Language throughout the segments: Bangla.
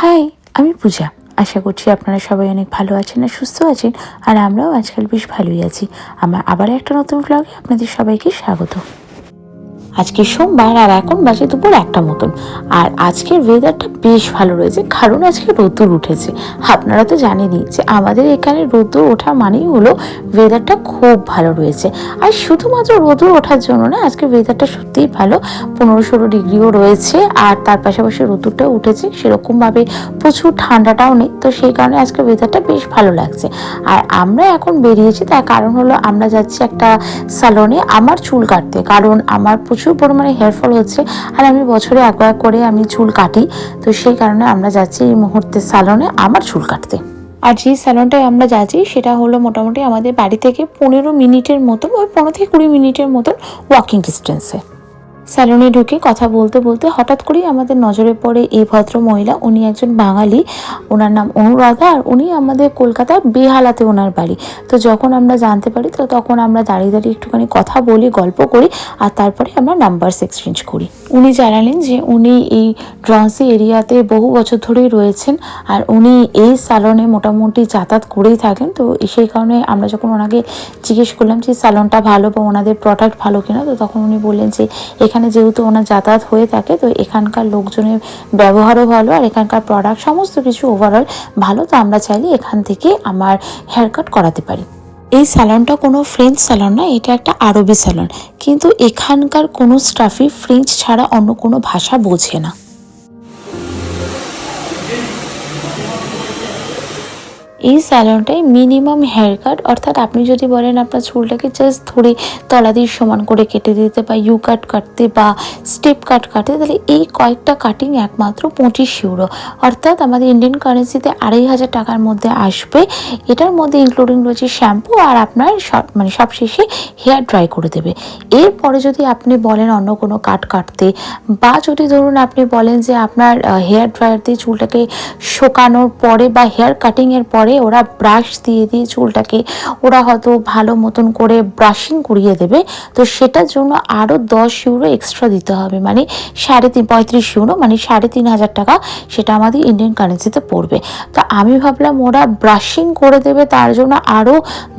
হাই আমি পূজা। আশা করছি আপনারা সবাই অনেক ভালো আছেন আর সুস্থ আছেন, আর আমরাও আজকাল বেশ ভালোই আছি। আমার আবার একটা নতুন ব্লগে আপনাদের সবাইকে স্বাগত। আজকে সোমবার আর এখন বাজে দুপুর একটা মতন। আর আজকের ওয়েদারটা বেশ ভালো রয়েছে, কারণ আজকে রোদ্দুর উঠেছে। আপনারা তো জানেনই যে আমাদের এখানে রোদ্দুর ওঠা মানেই হলো ওয়েদারটা খুব ভালো রয়েছে। আর শুধুমাত্র রোদ্দুর ওঠার জন্য না, আজকে ওয়েদারটা সত্যিই ভালো। পনেরো ষোলো ডিগ্রিও রয়েছে, আর তার পাশাপাশি রোদ্দুরটাও উঠেছে। সেরকমভাবে প্রচুর ঠান্ডাটাও নেই, তো সেই কারণে আজকে ওয়েদারটা বেশ ভালো লাগছে। আর আমরা এখন বেরিয়েছি, তার কারণ হলো আমরা যাচ্ছি একটা স্যালনে আমার চুল কাটতে। কারণ আমার প্রচুর পরিমাণে হেয়ার ফল হচ্ছে আর আমি বছরে একবার করে আমি চুল কাটি। তো সেই কারণে আমরা যাচ্ছি এই মুহূর্তে সালনে আমার চুল কাটতে। আর যে স্যালনটায় আমরা যাচ্ছি সেটা হলো মোটামুটি আমাদের বাড়ি থেকে পনেরো মিনিটের মতন, ওই পনেরো থেকে কুড়ি মিনিটের মতন ওয়াকিং ডিস্টেন্সে স্যালনে ঢুকে কথা বলতে বলতে হঠাৎ করেই আমাদের নজরে পড়ে এই ভদ্র মহিলা উনি একজন বাঙালি। ওনার নাম অনুরাধা আর উনি আমাদের কলকাতার বেহালাতে ওনার বাড়ি। তো যখন আমরা জানতে পারি, তো তখন আমরা দাঁড়িয়ে দাঁড়িয়ে একটুখানি কথা বলি, গল্প করি আর তারপরে আমরা নাম্বারস এক্সচেঞ্জ করি। উনি জানালেন যে উনি এই ড্রন্সি এরিয়াতে বহু বছর ধরেই রয়েছেন আর উনি এই স্যালনে মোটামুটি যাতায়াত করেই থাকেন। তো সেই কারণে আমরা যখন ওনাকে জিজ্ঞেস করলাম যে স্যালনটা ভালো বা ওনাদের প্রোডাক্ট ভালো কিনা, তো তখন উনি বললেন যে এখানে যেহেতু ওনার যাতায়াত হয়ে থাকে, তো এখানকার লোকজনের ব্যবহারও ভালো আর এখানকার প্রোডাক্ট সমস্ত কিছু ওভারঅল ভালো। তো আমরা চাইলে এখান থেকে আমার হেয়ার কাট করাতে পারি। এই স্যালনটা কোনো ফ্রেঞ্চ স্যালন না, এটা একটা আরবি স্যালন কিন্তু এখানকার কোনো স্টাফই ফ্রেঞ্চ ছাড়া অন্য কোনো ভাষা বোঝে না। এই স্যালনটায় মিনিমাম হেয়ার কাট, অর্থাৎ আপনি যদি বলেন আপনার চুলটাকে জাস্ট ধরে তলা দিয়ে সমান করে কেটে দিতে বা ইউ কাট কাটতে বা স্টেপ কাট কাটতে, তাহলে এই কয়েকটা কাটিং একমাত্র পঁচিশ ইউরো অর্থাৎ আমাদের ইন্ডিয়ান কারেন্সিতে আড়াই হাজার টাকার মধ্যে আসবে। এটার মধ্যে ইনক্লুডিং রয়েছে শ্যাম্পু আর আপনার মানে সবশেষে হেয়ার ড্রাই করে দেবে। এরপরে যদি আপনি বলেন অন্য কোনো কাট কাটতে, বা যদি ধরুন আপনি বলেন যে আপনার হেয়ার ড্রায়ার দিয়ে চুলটাকে শোকানোর পরে বা হেয়ার কাটিংয়ের পরে ওরা ব্রাশ দিয়ে দিয়ে চুলটাকে ওরা হয়তো ভালো মতন করে ব্রাশিং করিয়ে দেবে। তো সেটার জন্য আরও দশ ইউরো এক্সট্রা দিতে হবে। মানে সাড়ে তিন, পঁয়ত্রিশ ইউরো মানে সাড়ে তিন হাজার টাকা সেটা আমাদের ইন্ডিয়ান কারেন্সিতে পড়বে। তো আমি ভাবলাম ওরা ব্রাশিং করে দেবে, তার জন্য আরও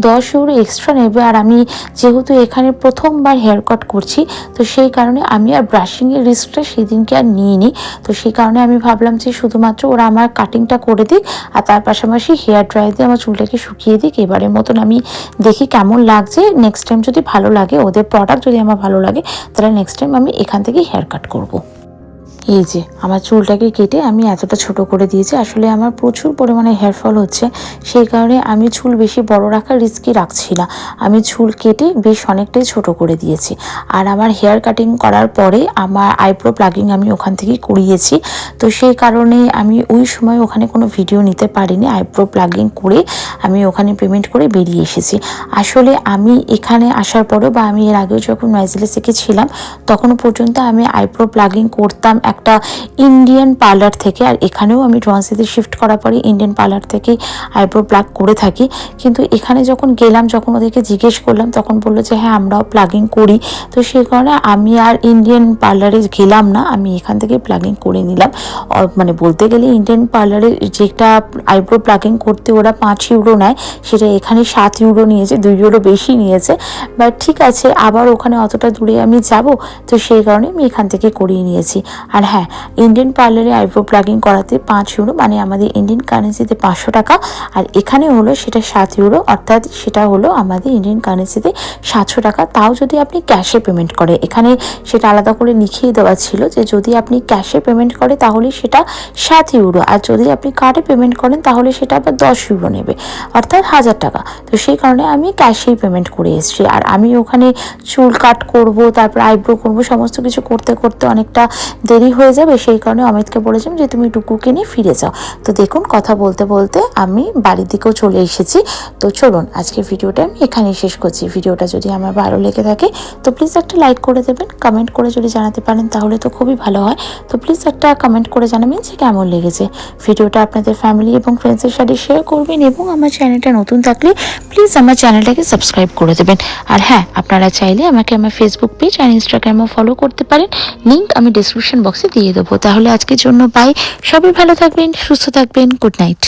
দশ ইউরো এক্সট্রা নেবে। আর আমি যেহেতু এখানে প্রথমবার হেয়ার কাট করছি, তো সেই কারণে আমি আর ব্রাশিংয়ের রিস্কটা সেদিনকে আর নিইনি। তো সেই কারণে আমি ভাবলাম যে শুধুমাত্র ওরা আমার কাটিংটা করে দিক, আর তার পাশাপাশি হেয়ার ড্রাই দিয়ে আমার চুলটাকে শুকিয়ে দিক, এবারের মতন আমি দেখি কেমন লাগছে। নেক্সট টাইম যদি ভালো লাগে, ওদের প্রোডাক্ট যদি আমার ভালো লাগে, তাহলে নেক্সট টাইম আমি এখান থেকে হেয়ার কাট করব। এই যে, আমার চুলটাকে কেটে আমি এতটা ছোট করে দিয়েছি। আসলে আমার প্রচুর পরিমাণে হেয়ার ফল হচ্ছে। সেই কারণে আমি চুল বেশি বড় রাখার রিস্কই রাখছি না। আমি চুল কেটে বেশ অনেকটাই ছোট করে দিয়েছি। আর আমার হেয়ার কাটিং করার পরে আমার আইব্রো প্লাগিং আমি ওখান থেকেই করিয়েছি। তো সেই কারণে আমি ওই সময় ওখানে কোনো ভিডিও নিতে পারিনি। আইব্রো প্লাগিং করে আমি ওখানে পেমেন্ট করে বেরিয়ে এসেছি। আসলে আমি এখানে আসার পরেও বা আমি এর আগেও যখন নাইজেলেসিকে ছিলাম, তখনও পর্যন্ত আমি আইব্রো প্লাগিং করতাম একটা ইন্ডিয়ান পার্লার থেকে, আর এখানেও আমি ট্রান্সিতে শিফট করার পরে ইন্ডিয়ান পার্লার থেকেই আইব্রো প্লাগ করে থাকি। কিন্তু এখানে যখন গেলাম, যখন ওদেরকে জিজ্ঞেস করলাম, তখন বলল যে হ্যাঁ আমরাও প্লাগিং করি। তো সেই কারণে আমি আর ইন্ডিয়ান পার্লারে গেলাম না, আমি এখান থেকে প্লাগিং করে নিলাম। মানে বলতে গেলে ইন্ডিয়ান পার্লারে যেটা আইব্রো প্লাগিং করতে ওরা পাঁচ ইউরো নেয়, সেটা এখানে সাত ইউরো নিয়েছে, দুই ইউরো বেশি নিয়েছে। বাট ঠিক আছে, আবার ওখানে অতটা দূরে আমি যাব, তো সেই কারণে আমি এখান থেকে করিয়ে নিয়েছি। আর হ্যাঁ ইন্ডিয়ান পার্লারে আইব্রো প্লাগিং করাতে পাঁচ ইউরো মানে আমাদের ইন্ডিয়ান কারেন্সিতে পাঁচশো টাকা। আর এখানে হলো সেটা সাত ইউরো অর্থাৎ সেটা হলো আমাদের ইন্ডিয়ান কারেন্সিতে সাতশো টাকা। তাও যদি আপনি ক্যাশে পেমেন্ট করে, এখানে সেটা আলাদা করে লিখিয়ে দেওয়া ছিল যে যদি আপনি ক্যাশে পেমেন্ট করে, তাহলে সেটা সাত ইউরো আর যদি আপনি কার্ডে পেমেন্ট করেন, তাহলে সেটা আবার দশ ইউরো নেবে, অর্থাৎ হাজার টাকা। তো সেই কারণে আমি ক্যাশেই পেমেন্ট করে এসেছি। আর আমি ওখানে চুল কাট করব, তারপর আইব্রো করব, সমস্ত কিছু করতে করতে অনেকটা দেরি হয়ে যাবে, সেই কারণে অমিতকে বলেছিলাম যে তুমি টুকুকে নিয়ে ফিরে যাও। তো দেখুন, কথা বলতে বলতে আমি বাড়ির দিকেও চলে এসেছি। তো চলুন আজকে ভিডিওটা আমি এখানেই শেষ করছি। ভিডিওটা যদি আমার ভালো লেগে থাকে, তো প্লিজ একটা লাইক করে দেবেন কমেন্ট করে যদি জানাতে পারেন, তাহলে তো খুবই ভালো হয়। তো প্লিজ একটা কমেন্ট করে জানাবেন যে কেমন লেগেছে। ভিডিওটা আপনাদের ফ্যামিলি এবং ফ্রেন্ডসের সাথে শেয়ার করবেন এবং আমার চ্যানেলটা নতুন থাকলে প্লিজ আমার চ্যানেলটাকে সাবস্ক্রাইব করে দেবেন। আর হ্যাঁ আপনারা চাইলে আমাকে আমার ফেসবুক পেজ আর ইনস্টাগ্রামও ফলো করতে পারেন। লিঙ্ক আমি ডিসক্রিপশন বক্সে বক্সে দিয়ে দেবো। তাহলে আজকের জন্য বাই সবাই ভালো থাকবেন সুস্থ থাকবেন। Good night